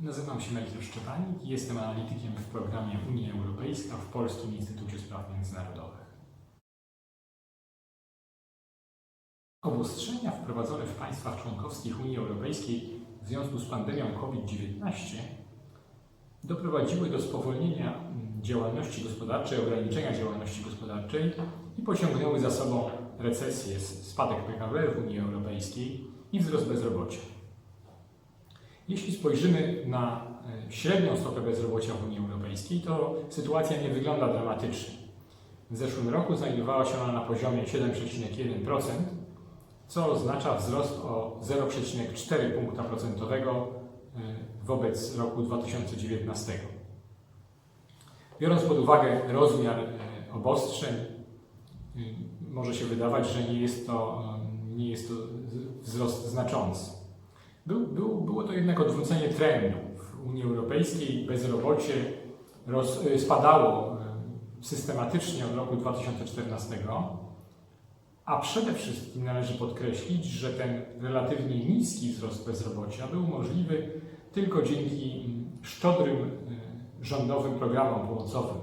Nazywam się Melchior Szczepanik i jestem analitykiem w programie Unia Europejska w Polskim Instytucie Spraw Międzynarodowych. Obostrzenia wprowadzone w państwach członkowskich Unii Europejskiej w związku z pandemią COVID-19 doprowadziły do spowolnienia mm, działalności gospodarczej, ograniczenia działalności gospodarczej i pociągnęły za sobą recesję, spadek PKB w Unii Europejskiej i wzrost bezrobocia. Jeśli spojrzymy na e, średnią stopę bezrobocia w Unii Europejskiej, to sytuacja nie wygląda dramatycznie. W zeszłym roku znajdowała się ona na poziomie 7,1%, co oznacza wzrost o 0,4 punkta procentowego e, wobec roku 2019. Biorąc pod uwagę rozmiar e, obostrzeń, może się wydawać, że nie jest to, nie jest to wzrost znaczący. Był, był, było to jednak odwrócenie trendu. W Unii Europejskiej bezrobocie roz, spadało systematycznie od roku 2014, a przede wszystkim należy podkreślić, że ten relatywnie niski wzrost bezrobocia był możliwy tylko dzięki szczodrym rządowym programom pomocowym.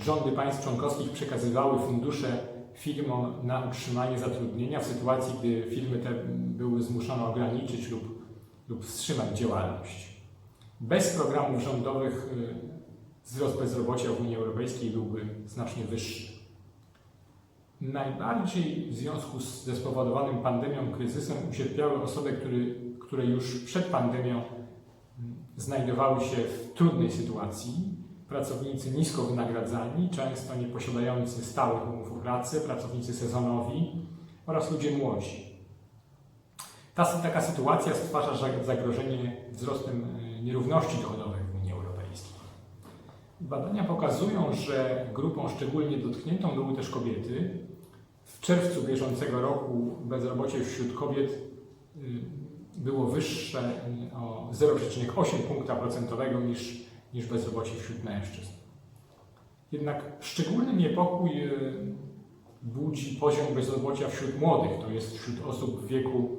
Rządy państw członkowskich przekazywały fundusze firmom na utrzymanie zatrudnienia w sytuacji, gdy firmy te były zmuszone ograniczyć lub, lub wstrzymać działalność. Bez programów rządowych wzrost bezrobocia w Unii Europejskiej byłby znacznie wyższy. Najbardziej w związku z, ze spowodowanym pandemią kryzysem ucierpiały osoby, który, które już przed pandemią znajdowały się w trudnej sytuacji, pracownicy nisko wynagradzani, często nie posiadający stałych umów o pracę, pracownicy sezonowi oraz ludzie młodzi. Ta, taka sytuacja stwarza zagrożenie wzrostem e, nierówności dochodowych w Unii Europejskiej. Badania pokazują, że grupą szczególnie dotkniętą były też kobiety. W czerwcu bieżącego roku bezrobocie wśród kobiet e, było wyższe e, o 0,8 punkta procentowego niż niż bezrobocie wśród mężczyzn. Jednak szczególny niepokój e, budzi poziom bezrobocia wśród młodych, to jest wśród osób w wieku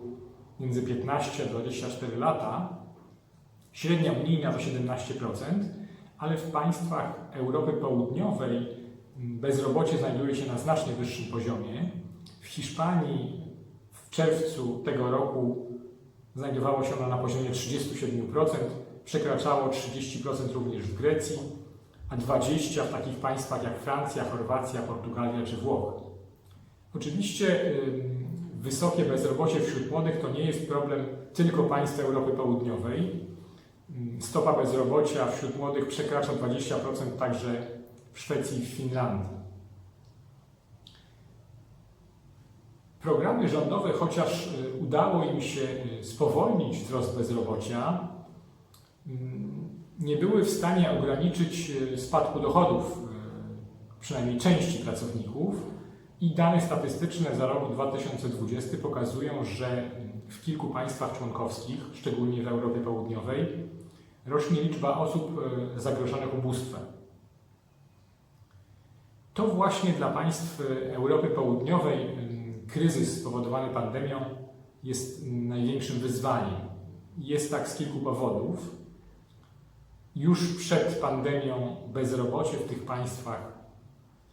między 15 a 24 lata. Średnia unijna to 17%, ale w państwach Europy Południowej bezrobocie znajduje się na znacznie wyższym poziomie. W Hiszpanii w czerwcu tego roku znajdowało się ono na poziomie 37%, przekraczało 30% również w Grecji, a 20% w takich państwach jak Francja, Chorwacja, Portugalia czy Włochy. Oczywiście wysokie bezrobocie wśród młodych to nie jest problem tylko państw Europy Południowej. Stopa bezrobocia wśród młodych przekracza 20% także w Szwecji i w Finlandii. Programy rządowe, chociaż y, udało im się y, spowolnić wzrost bezrobocia, nie były w stanie ograniczyć e, spadku dochodów e, przynajmniej części pracowników i dane statystyczne za rok 2020 pokazują, że w kilku państwach członkowskich, szczególnie w Europie Południowej, rośnie liczba osób e, zagrożonych ubóstwem. To właśnie dla państw Europy Południowej kryzys spowodowany pandemią jest największym wyzwaniem. Jest tak z kilku powodów. Już przed pandemią bezrobocie w tych państwach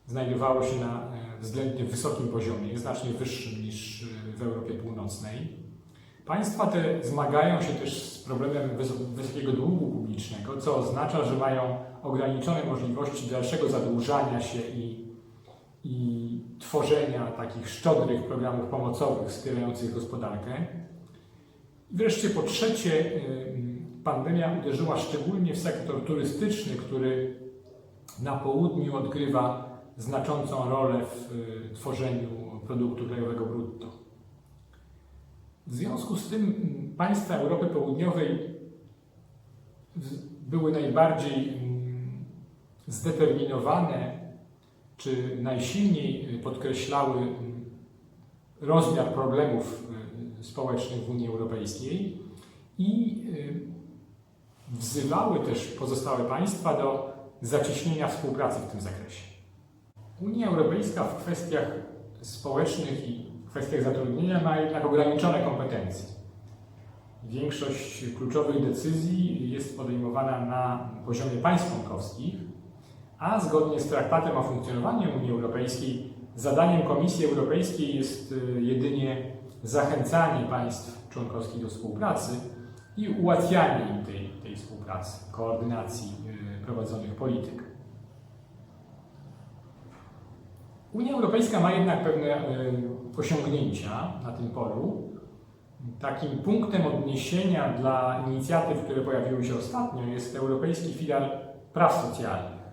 znajdowało się na e, względnie wysokim poziomie, znacznie wyższym niż e, w Europie Północnej. Państwa te zmagają się też z problemem wysokiego długu publicznego, co oznacza, że mają ograniczone możliwości dalszego zadłużania się i, i tworzenia takich szczodrych programów pomocowych wspierających gospodarkę. Wreszcie po trzecie, pandemia uderzyła szczególnie w sektor turystyczny, który na południu odgrywa znaczącą rolę w y, tworzeniu produktu krajowego brutto. W związku z tym państwa Europy Południowej były najbardziej zdeterminowane, czy najsilniej podkreślały rozmiar problemów y, społecznych w Unii Europejskiej i y, wzywały też pozostałe państwa do zacieśnienia współpracy w tym zakresie. Unia Europejska w kwestiach społecznych i kwestiach zatrudnienia ma jednak ograniczone kompetencje. większość kluczowych decyzji jest podejmowana na poziomie państw członkowskich, a zgodnie z Traktatem o funkcjonowaniu Unii Europejskiej zadaniem Komisji Europejskiej jest y, jedynie zachęcanie państw członkowskich do współpracy i ułatwianie im tej, tej współpracy, koordynacji y, prowadzonych polityk. Unia Europejska ma jednak pewne y, osiągnięcia na tym polu. Takim punktem odniesienia dla inicjatyw, które pojawiły się ostatnio, jest Europejski Filar Praw Socjalnych.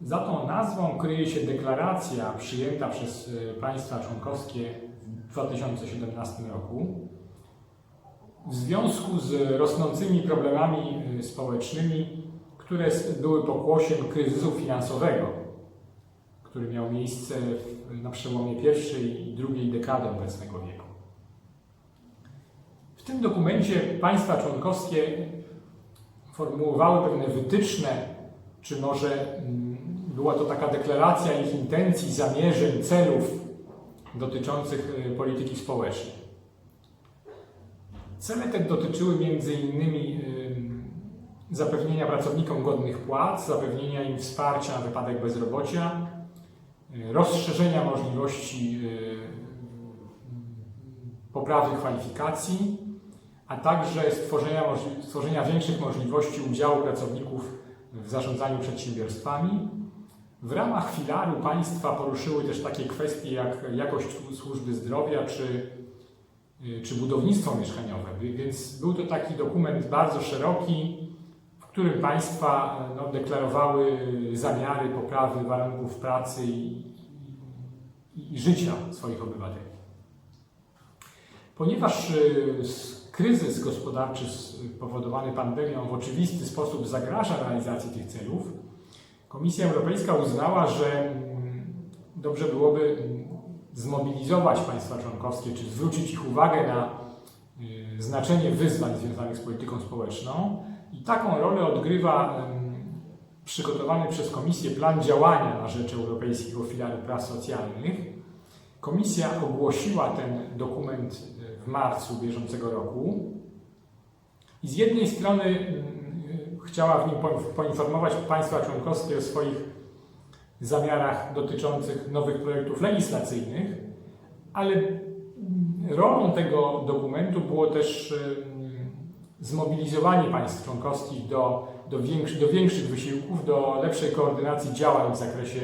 Za tą nazwą kryje się deklaracja przyjęta przez y, państwa członkowskie w 2017 roku w związku z rosnącymi problemami y, społecznymi, które były pokłosiem kryzysu finansowego, który miał miejsce na przełomie pierwszej i drugiej dekady obecnego wieku. W tym dokumencie państwa członkowskie formułowały pewne wytyczne, czy może mm, była to taka deklaracja ich intencji, zamierzeń, celów dotyczących y, polityki społecznej. Cele te dotyczyły y, zapewnienia pracownikom godnych płac, zapewnienia im wsparcia na wypadek bezrobocia, y, rozszerzenia możliwości y, poprawy kwalifikacji, a także stworzenia, stworzenia większych możliwości udziału pracowników w zarządzaniu przedsiębiorstwami. W ramach filaru państwa poruszyły też takie kwestie jak jakość służby zdrowia czy, czy budownictwo mieszkaniowe. Więc był to taki dokument bardzo szeroki, w którym państwa no, deklarowały zamiary poprawy warunków pracy i, i, i życia swoich obywateli. Ponieważ y, kryzys gospodarczy spowodowany pandemią w oczywisty sposób zagraża realizacji tych celów, Komisja Europejska uznała, że mm, dobrze byłoby zmobilizować państwa członkowskie, czy zwrócić ich uwagę na y, znaczenie wyzwań związanych z polityką społeczną. I taką rolę odgrywa przygotowany przez Komisję plan działania na rzecz Europejskiego Filaru Praw Socjalnych. Komisja ogłosiła ten dokument y, w marcu bieżącego roku. I z jednej strony mm, chciała w nim po- poinformować państwa członkowskie o swoich zamiarach dotyczących nowych projektów legislacyjnych, ale rolą tego dokumentu było też zmobilizowanie państw członkowskich do, do, większy, do większych wysiłków, do lepszej koordynacji działań w zakresie,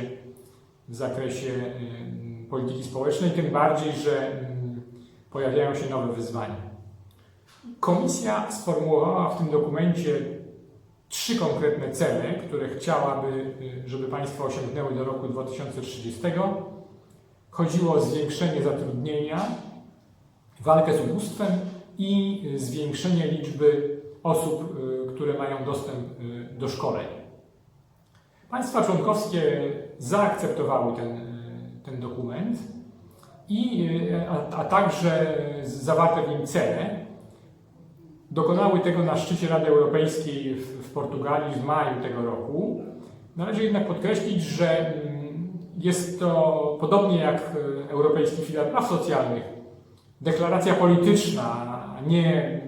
w zakresie polityki społecznej, tym bardziej, że pojawiają się nowe wyzwania. Komisja sformułowała w tym dokumencie trzy konkretne cele, które chciałaby, y, żeby państwo osiągnęły do roku 2030. Chodziło o zwiększenie zatrudnienia, walkę z ubóstwem i y, zwiększenie liczby osób, y, które mają dostęp do szkoleń. Państwa członkowskie zaakceptowały ten, ten dokument, i, a, a także zawarte w nim cele. Dokonały tego na szczycie Rady Europejskiej w, Portugalii w maju tego roku. Należy jednak podkreślić, że mm, jest to podobnie jak y, Europejski Filar Praw Socjalnych, deklaracja polityczna, a nie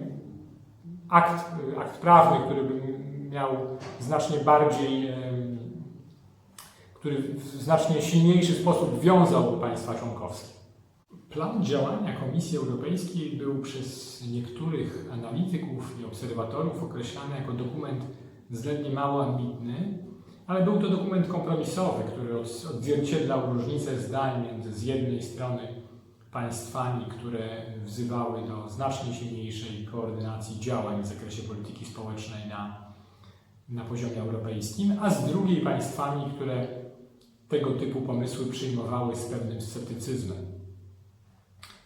akt, y, akt prawny, który by miał znacznie bardziej, który w znacznie silniejszy sposób wiązałby państwa członkowskie. Plan działania Komisji Europejskiej był przez niektórych analityków i obserwatorów określany jako dokument względnie mało ambitny, ale był to dokument kompromisowy, który od- odzwierciedlał różnice zdań między z jednej strony państwami, które wzywały do znacznie silniejszej koordynacji działań w zakresie polityki społecznej na, na poziomie europejskim, a z drugiej państwami, które tego typu pomysły przyjmowały z pewnym sceptycyzmem.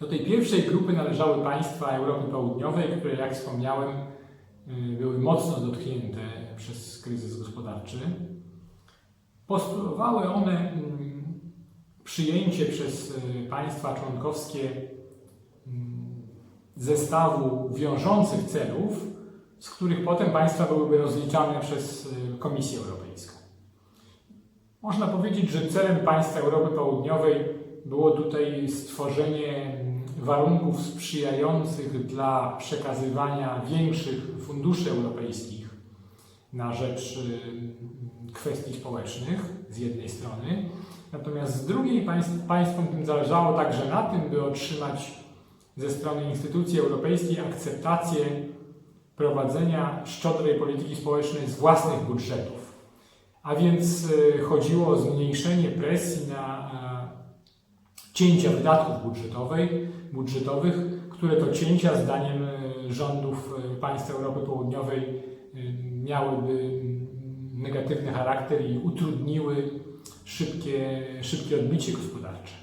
Do tej pierwszej grupy należały państwa Europy Południowej, które, jak wspomniałem, y, były mocno dotknięte przez kryzys gospodarczy. Postulowały one mm, przyjęcie przez y, państwa członkowskie mm, zestawu wiążących celów, z których potem państwa byłyby rozliczane przez y, Komisję Europejską. Można powiedzieć, że celem państw Europy Południowej było tutaj stworzenie warunków sprzyjających dla przekazywania większych funduszy europejskich na rzecz y, kwestii społecznych z jednej strony, natomiast z drugiej państw, państwom tym zależało także na tym, by otrzymać ze strony instytucji europejskiej akceptację prowadzenia szczodrej polityki społecznej z własnych budżetów. A więc y, chodziło o zmniejszenie presji na cięcia wydatków budżetowych, które to cięcia zdaniem y, rządów y, państw Europy Południowej miałyby mm, negatywny charakter i utrudniły szybkie, szybkie odbicie gospodarcze.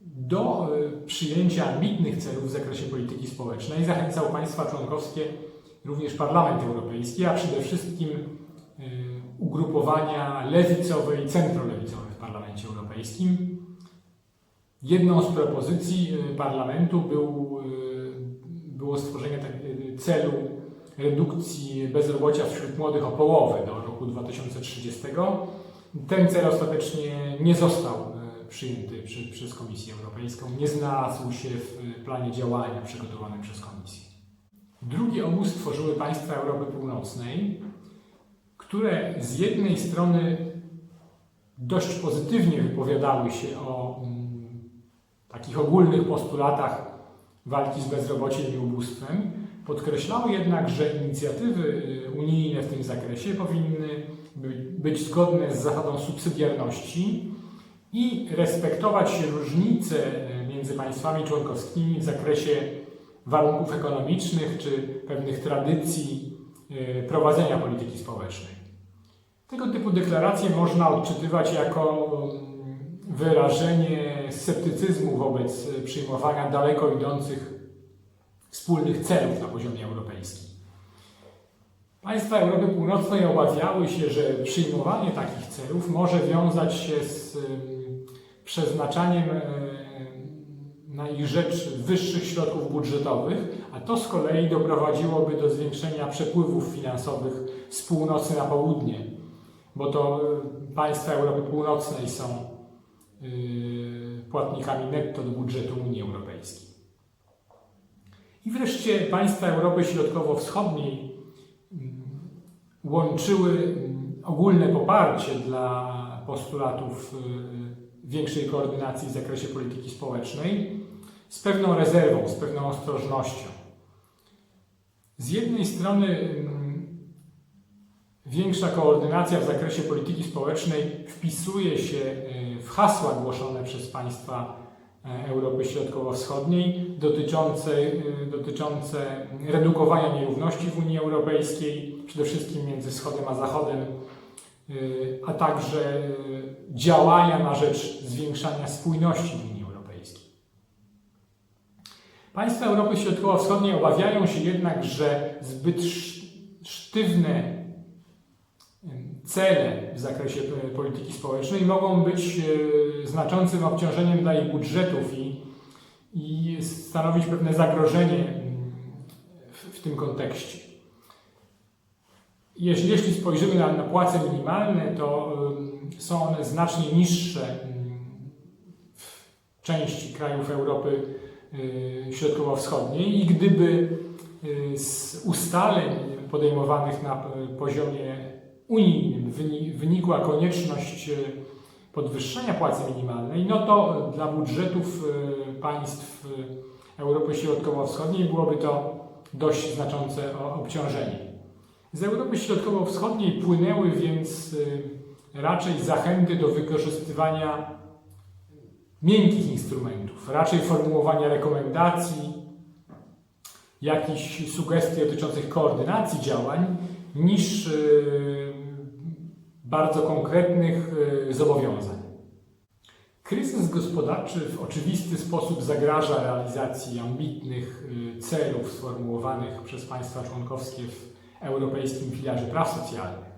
Do przyjęcia ambitnych celów w zakresie polityki społecznej zachęcał państwa członkowskie również Parlament Europejski, a przede wszystkim ugrupowania lewicowe i centrolewicowe Europejskim. Jedną z propozycji parlamentu był, było stworzenie tak, celu redukcji bezrobocia wśród młodych o połowę do roku 2030. Ten cel ostatecznie nie został przyjęty przy, przez Komisję Europejską, nie znalazł się w planie działania przygotowanym przez Komisję. Drugi obóz tworzyły państwa Europy Północnej, które z jednej strony dość pozytywnie wypowiadały się o mm, takich ogólnych postulatach walki z bezrobociem i ubóstwem, podkreślały jednak, że inicjatywy y, unijne w tym zakresie powinny być zgodne z zasadą subsydiarności i respektować różnice y, między państwami członkowskimi w zakresie warunków ekonomicznych czy pewnych tradycji y, prowadzenia polityki społecznej. Tego typu deklaracje można odczytywać jako mm, wyrażenie sceptycyzmu wobec przyjmowania daleko idących wspólnych celów na poziomie europejskim. Państwa Europy Północnej obawiały się, że przyjmowanie takich celów może wiązać się z mm, przeznaczaniem e, na ich rzecz wyższych środków budżetowych, a to z kolei doprowadziłoby do zwiększenia przepływów finansowych z północy na południe, bo to y, państwa Europy Północnej są y, płatnikami netto do budżetu Unii Europejskiej. I wreszcie państwa Europy Środkowo-Wschodniej mm, łączyły mm, ogólne poparcie dla postulatów y, większej koordynacji w zakresie polityki społecznej z pewną rezerwą, z pewną ostrożnością. Z jednej strony mm, Większa koordynacja w zakresie polityki społecznej wpisuje się y, w hasła głoszone przez państwa e, Europy Środkowo-Wschodniej dotyczące, y, dotyczące redukowania nierówności w Unii Europejskiej, przede wszystkim między Wschodem a Zachodem, y, a także działania na rzecz zwiększania spójności w Unii Europejskiej. Państwa Europy Środkowo-Wschodniej obawiają się jednak, że zbyt sztywne cele w zakresie polityki społecznej mogą być e, znaczącym obciążeniem dla ich budżetów i, i stanowić pewne zagrożenie mm, w, w tym kontekście. Jeśli, jeśli spojrzymy na, na płace minimalne, to są one znacznie niższe mm, w części krajów Europy e, Środkowo-Wschodniej i gdyby e, z ustaleń podejmowanych na poziomie unijnym wynikła konieczność e, podwyższenia płacy minimalnej, no to dla budżetów e, państw e, Europy Środkowo-Wschodniej byłoby to dość znaczące obciążenie. Z Europy Środkowo-Wschodniej płynęły więc raczej zachęty do wykorzystywania miękkich instrumentów, raczej formułowania rekomendacji, jakichś sugestii dotyczących koordynacji działań, niż bardzo konkretnych y, zobowiązań. Kryzys gospodarczy w oczywisty sposób zagraża realizacji ambitnych y, celów sformułowanych przez państwa członkowskie w Europejskim Filarze Praw Socjalnych.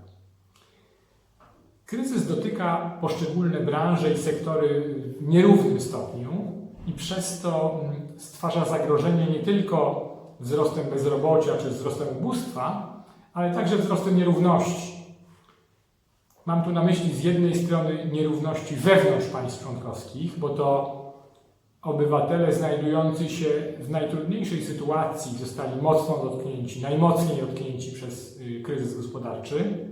Kryzys dotyka poszczególne branże i sektory w nierównym stopniu i przez to mm, stwarza zagrożenie nie tylko wzrostem bezrobocia czy wzrostem ubóstwa, ale także wzrostem nierówności. Mam tu na myśli z jednej strony nierówności wewnątrz państw członkowskich, bo to obywatele znajdujący się w najtrudniejszej sytuacji zostali mocno dotknięci, najmocniej dotknięci przez y, kryzys gospodarczy.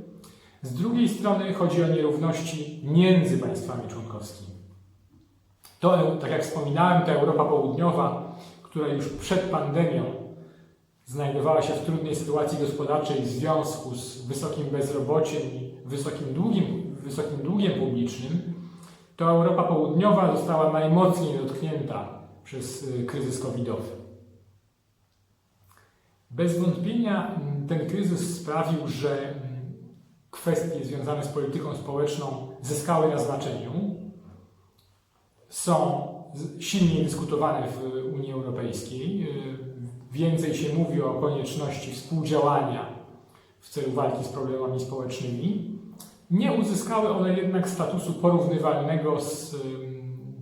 Z drugiej strony chodzi o nierówności między państwami członkowskimi. To, tak jak wspominałem, ta Europa Południowa, która już przed pandemią znajdowała się w trudnej sytuacji gospodarczej w związku z wysokim bezrobociem i wysokim długiem, wysokim długiem publicznym, to Europa Południowa została najmocniej dotknięta przez y, kryzys covidowy. Bez wątpienia mm, ten kryzys sprawił, że mm, kwestie związane z polityką społeczną zyskały na znaczeniu, są silniej dyskutowane w Unii Europejskiej. Y, Więcej się mówi o konieczności współdziałania w celu walki z problemami społecznymi. Nie uzyskały one jednak statusu porównywalnego z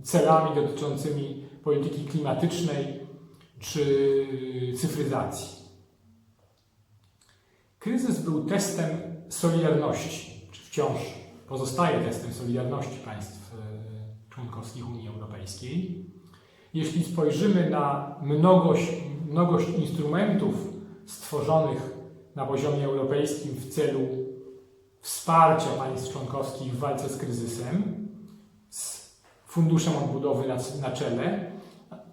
celami dotyczącymi polityki klimatycznej czy cyfryzacji. Kryzys był testem solidarności, czy wciąż pozostaje testem solidarności państw y, członkowskich Unii Europejskiej. Jeśli spojrzymy na mnogość, mnogość instrumentów stworzonych na poziomie europejskim w celu wsparcia państw członkowskich w walce z kryzysem, z funduszem odbudowy na, na czele,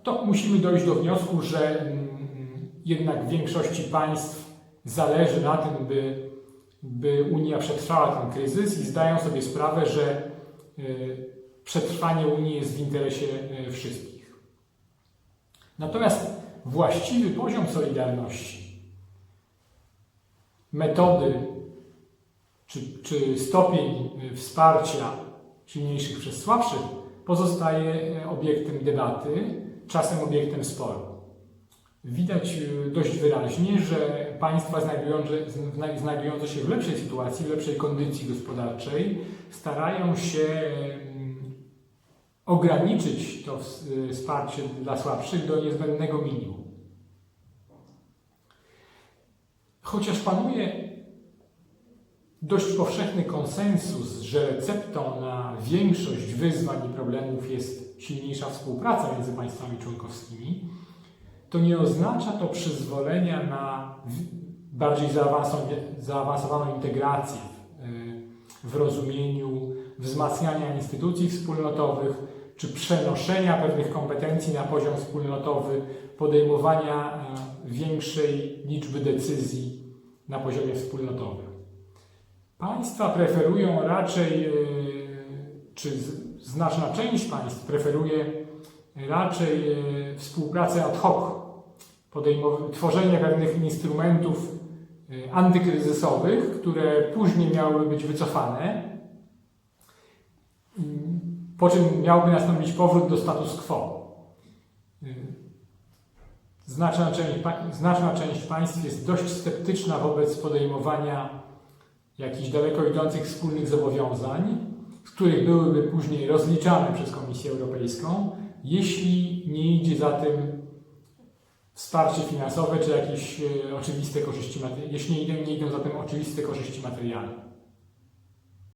to musimy dojść do wniosku, że mm, jednak w większości państw zależy na tym, by, by Unia przetrwała ten kryzys i zdają sobie sprawę, że y, przetrwanie Unii jest w interesie y, wszystkich. Natomiast właściwy poziom solidarności, metody czy, czy stopień wsparcia silniejszych przez słabszych pozostaje obiektem debaty, czasem obiektem sporu. Widać y, dość wyraźnie, że państwa znajdujące, zna- znajdujące się w lepszej sytuacji, w lepszej kondycji gospodarczej, starają się mm, ograniczyć to y, wsparcie dla słabszych do niezbędnego minimum. Chociaż panuje dość powszechny konsensus, że receptą na większość wyzwań i problemów jest silniejsza współpraca między państwami członkowskimi, to nie oznacza to przyzwolenia na bardziej zaawansow- zaawansowaną integrację w, w rozumieniu wzmacniania instytucji wspólnotowych czy przenoszenia pewnych kompetencji na poziom wspólnotowy, podejmowania e, większej liczby decyzji na poziomie wspólnotowym. Państwa preferują raczej, e, czy znaczna część państw preferuje raczej e, współpracę ad hoc, tworzenie pewnych instrumentów e, antykryzysowych, które później miałyby być wycofane, po czym miałby nastąpić powrót do status quo. Znaczna część, znaczna część państw jest dość sceptyczna wobec podejmowania jakichś daleko idących wspólnych zobowiązań, z których byłyby później rozliczane przez Komisję Europejską, jeśli nie idzie za tym wsparcie finansowe czy jakieś e, oczywiste korzyści, jeśli nie idą, nie idą za tym oczywiste korzyści materialne.